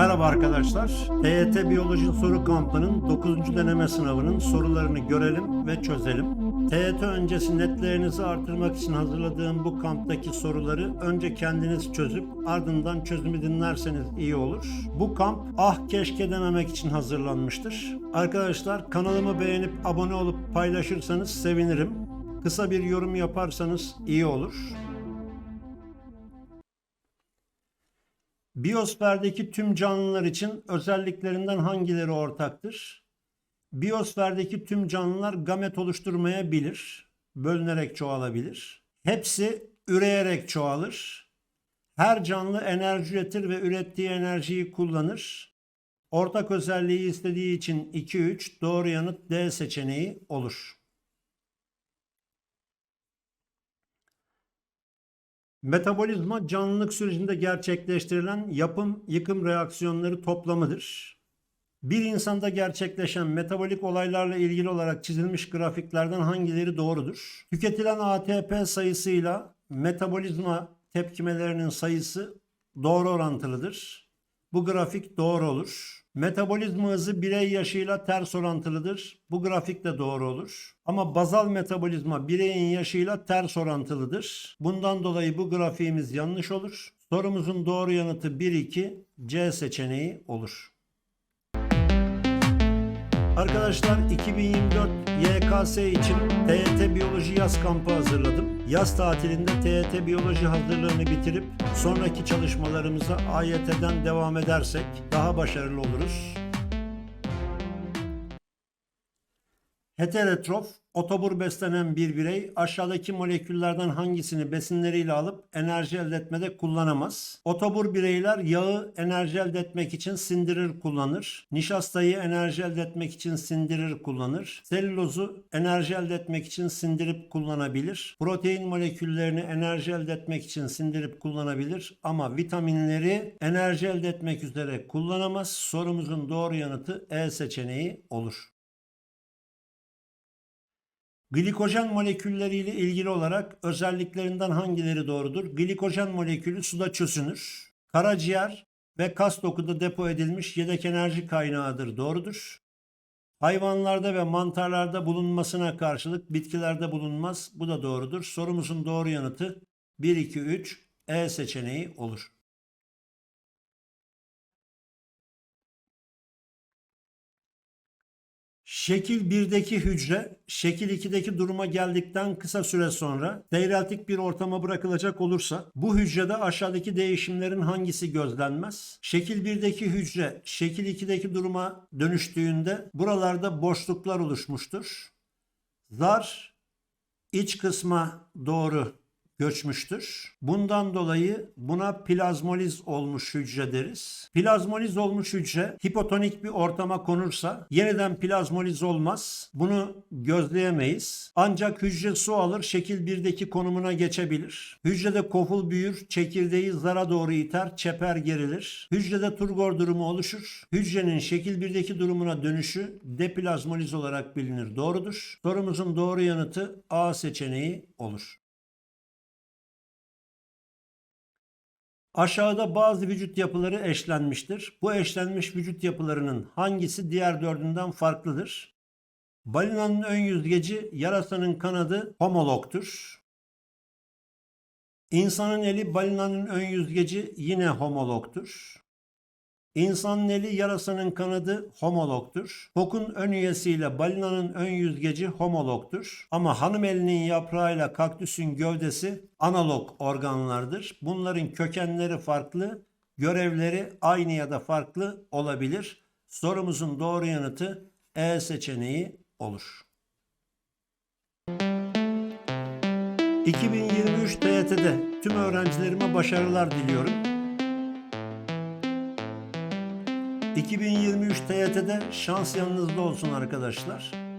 Merhaba arkadaşlar. TYT Biyoloji Soru Kampı'nın 9. deneme sınavının sorularını görelim ve çözelim. TYT öncesi netlerinizi artırmak için hazırladığım bu kamptaki soruları önce kendiniz çözüp ardından çözümü dinlerseniz iyi olur. Bu kamp ah keşke dememek için hazırlanmıştır. Arkadaşlar kanalımı beğenip abone olup paylaşırsanız sevinirim. Kısa bir yorum yaparsanız iyi olur. Biyosferdeki tüm canlılar için özelliklerinden hangileri ortaktır? Biyosferdeki tüm canlılar gamet oluşturmayabilir, bölünerek çoğalabilir. Hepsi üreyerek çoğalır. Her canlı enerji üretir ve ürettiği enerjiyi kullanır. Ortak özelliği istediği için 2-3 doğru yanıt D seçeneği olur. Metabolizma canlılık sürecinde gerçekleştirilen yapım yıkım reaksiyonları toplamıdır. Bir insanda gerçekleşen metabolik olaylarla ilgili olarak çizilmiş grafiklerden hangileri doğrudur? Tüketilen ATP sayısıyla metabolizma tepkimelerinin sayısı doğru orantılıdır. Bu grafik doğru olur. Metabolizma hızı birey yaşıyla ters orantılıdır. Bu grafik de doğru olur. Ama bazal metabolizma bireyin yaşıyla ters orantılıdır. Bundan dolayı bu grafiğimiz yanlış olur. Sorumuzun doğru yanıtı 1-2 C seçeneği olur. Arkadaşlar 2024 YKS için TYT Biyoloji yaz kampı hazırladım. Yaz tatilinde TYT Biyoloji hazırlığını bitirip sonraki çalışmalarımıza AYT'den devam edersek daha başarılı oluruz. Heterotrof, otobur beslenen bir birey aşağıdaki moleküllerden hangisini besinleriyle alıp enerji elde etmede kullanamaz? Otobur bireyler yağı enerji elde etmek için sindirir kullanır. Nişastayı enerji elde etmek için sindirir kullanır. Selülozu enerji elde etmek için sindirip kullanabilir. Protein moleküllerini enerji elde etmek için sindirip kullanabilir. Ama vitaminleri enerji elde etmek üzere kullanamaz. Sorumuzun doğru yanıtı E seçeneği olur. Glikojen molekülleriyle ilgili olarak özelliklerinden hangileri doğrudur? Glikojen molekülü suda çözünür. Karaciğer ve kas dokuda depo edilmiş yedek enerji kaynağıdır. Doğrudur. Hayvanlarda ve mantarlarda bulunmasına karşılık bitkilerde bulunmaz. Bu da doğrudur. Sorumuzun doğru yanıtı 1, 2, 3 E seçeneği olur. Şekil 1'deki hücre, şekil 2'deki duruma geldikten kısa süre sonra seyreltik bir ortama bırakılacak olursa bu hücrede aşağıdaki değişimlerin hangisi gözlenmez? Şekil 1'deki hücre, şekil 2'deki duruma dönüştüğünde buralarda boşluklar oluşmuştur. Zar iç kısma doğru göçmüştür. Bundan dolayı buna plazmoliz olmuş hücre deriz. Plazmoliz olmuş hücre hipotonik bir ortama konursa yeniden plazmoliz olmaz. Bunu gözleyemeyiz. Ancak hücre su alır şekil 1'deki konumuna geçebilir. Hücrede koful büyür, çekirdeği zara doğru iter, çeper gerilir. Hücrede turgor durumu oluşur. Hücrenin şekil 1'deki durumuna dönüşü deplazmoliz olarak bilinir. Doğrudur. Sorumuzun doğru yanıtı A seçeneği olur. Aşağıda bazı vücut yapıları eşlenmiştir. Bu eşlenmiş vücut yapılarının hangisi diğer dördünden farklıdır? Balinanın ön yüzgeci, yarasanın kanadı homologtur. İnsanın eli balinanın ön yüzgeci yine homologtur. İnsanın eli yarasanın kanadı homologtur. Fokun ön üyesiyle balinanın ön yüzgeci homologtur. Ama hanım elinin yaprağıyla kaktüsün gövdesi analog organlardır. Bunların kökenleri farklı, görevleri aynı ya da farklı olabilir. Sorumuzun doğru yanıtı E seçeneği olur. 2023 TYT'de tüm öğrencilerime başarılar diliyorum. 2023 TYT'de şans yanınızda olsun arkadaşlar.